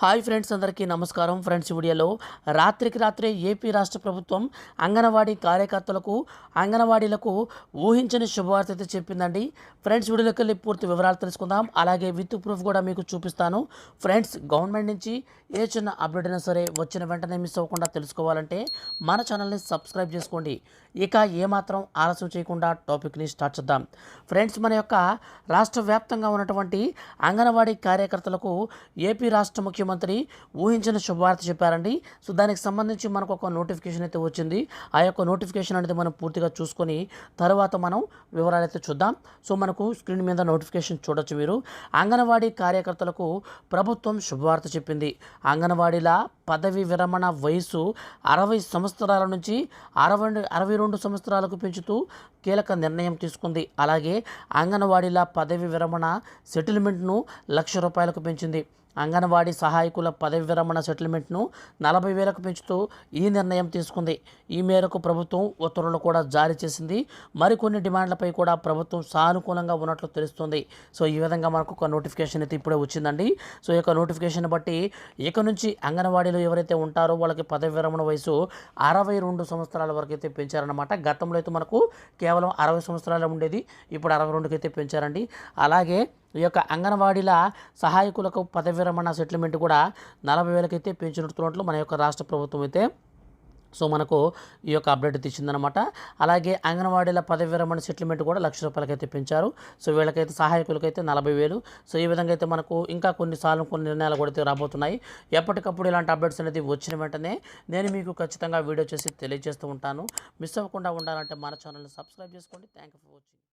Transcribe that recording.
Hi friends అందరికీ నమస్కారం. Friends వీడియోలో రాత్రికి రాత్రే ఏపీ రాష్ట్ర ప్రభుత్వం అంగన్వాడీ కార్యకర్తలకు అంగన్వాడీలకు ఊహించని శుభవార్త అయితే చెప్పిందండి. ఫ్రెండ్స్ వీడియోలోకి వెళ్ళి పూర్తి వివరాలు తెలుసుకుందాం. అలాగే విత్ ప్రూఫ్ కూడా మీకు చూపిస్తాను. ఫ్రెండ్స్ గవర్నమెంట్ నుంచి ఏ చిన్న అప్డేట్ అయినా సరే వచ్చిన వెంటనే మిస్ అవ్వకుండా తెలుసుకోవాలంటే మన ఛానల్ని సబ్స్క్రైబ్ చేసుకోండి. ఇక ఏమాత్రం ఆలస్యం చేయకుండా టాపిక్ని స్టార్ట్ చేద్దాం. ఫ్రెండ్స్ మన యొక్క రాష్ట్ర వ్యాప్తంగా ఉన్నటువంటి అంగన్వాడీ కార్యకర్తలకు ఏపీ రాష్ట్ర ముఖ్యమంత్రి ముఖ్యమంత్రి ఊహించిన శుభవార్త చెప్పారండి. సో దానికి సంబంధించి మనకు ఒక నోటిఫికేషన్ అయితే వచ్చింది. ఆ యొక్క నోటిఫికేషన్ అనేది మనం పూర్తిగా చూసుకొని తర్వాత మనం వివరాలు అయితే చూద్దాం. సో మనకు స్క్రీన్ మీద నోటిఫికేషన్ చూడొచ్చు మీరు. అంగన్వాడీ కార్యకర్తలకు ప్రభుత్వం శుభవార్త చెప్పింది. అంగన్వాడీల పదవి విరమణ వయసు అరవై సంవత్సరాల నుంచి అరవై అరవై రెండు సంవత్సరాలకు పెంచుతూ కీలక నిర్ణయం తీసుకుంది. అలాగే అంగన్వాడీల పదవి విరమణ సెటిల్మెంట్ను లక్ష రూపాయలకు పెంచింది. అంగన్వాడీ సహాయకుల పదవి విరమణ సెటిల్మెంట్ను నలభై వేలకు పెంచుతూ ఈ నిర్ణయం తీసుకుంది. ఈ మేరకు ప్రభుత్వం ఉత్తర్వులు కూడా జారీ చేసింది. మరికొన్ని డిమాండ్లపై కూడా ప్రభుత్వం సానుకూలంగా ఉన్నట్లు తెలుస్తుంది. సో ఈ విధంగా మనకు ఒక నోటిఫికేషన్ అయితే ఇప్పుడే వచ్చిందండి. సో ఈ యొక్క నోటిఫికేషన్ బట్టి ఇక నుంచి అంగన్వాడీలో ఎవరైతే ఉంటారో వాళ్ళకి పదవి విరమణ వయసు అరవై రెండు సంవత్సరాల వరకు అయితే పెంచారనమాట గతంలో అయితే మనకు కేవలం అరవై సంవత్సరాలు ఉండేది. ఇప్పుడు అరవై రెండుకి అయితే పెంచారండి. అలాగే ఈ యొక్క అంగన్వాడీల సహాయకులకు పదవి విరమణ సెటిల్మెంట్ కూడా నలభై వేలకైతే పెంచినట్టు మన యొక్క రాష్ట్ర ప్రభుత్వం అయితే సో మనకు ఈ యొక్క అప్డేట్ తెచ్చిందనమాట అలాగే అంగన్వాడీల పదవి విరమణ సెటిల్మెంట్ కూడా లక్ష రూపాయలకైతే పెంచారు. సో వీళ్ళకైతే సహాయకులకైతే నలభై వేలు. సో ఈ విధంగా అయితే మనకు ఇంకా కొన్నిసార్లు కొన్ని నిర్ణయాలు కూడా అయితే రాబోతున్నాయి. ఎప్పటికప్పుడు ఇలాంటి అప్డేట్స్ అనేది వచ్చిన వెంటనే నేను మీకు ఖచ్చితంగా వీడియో చేసి తెలియజేస్తూ ఉంటాను. మిస్ అవ్వకుండా ఉండాలంటే మన ఛానల్ని సబ్స్క్రైబ్ చేసుకోండి. Thank you for watching.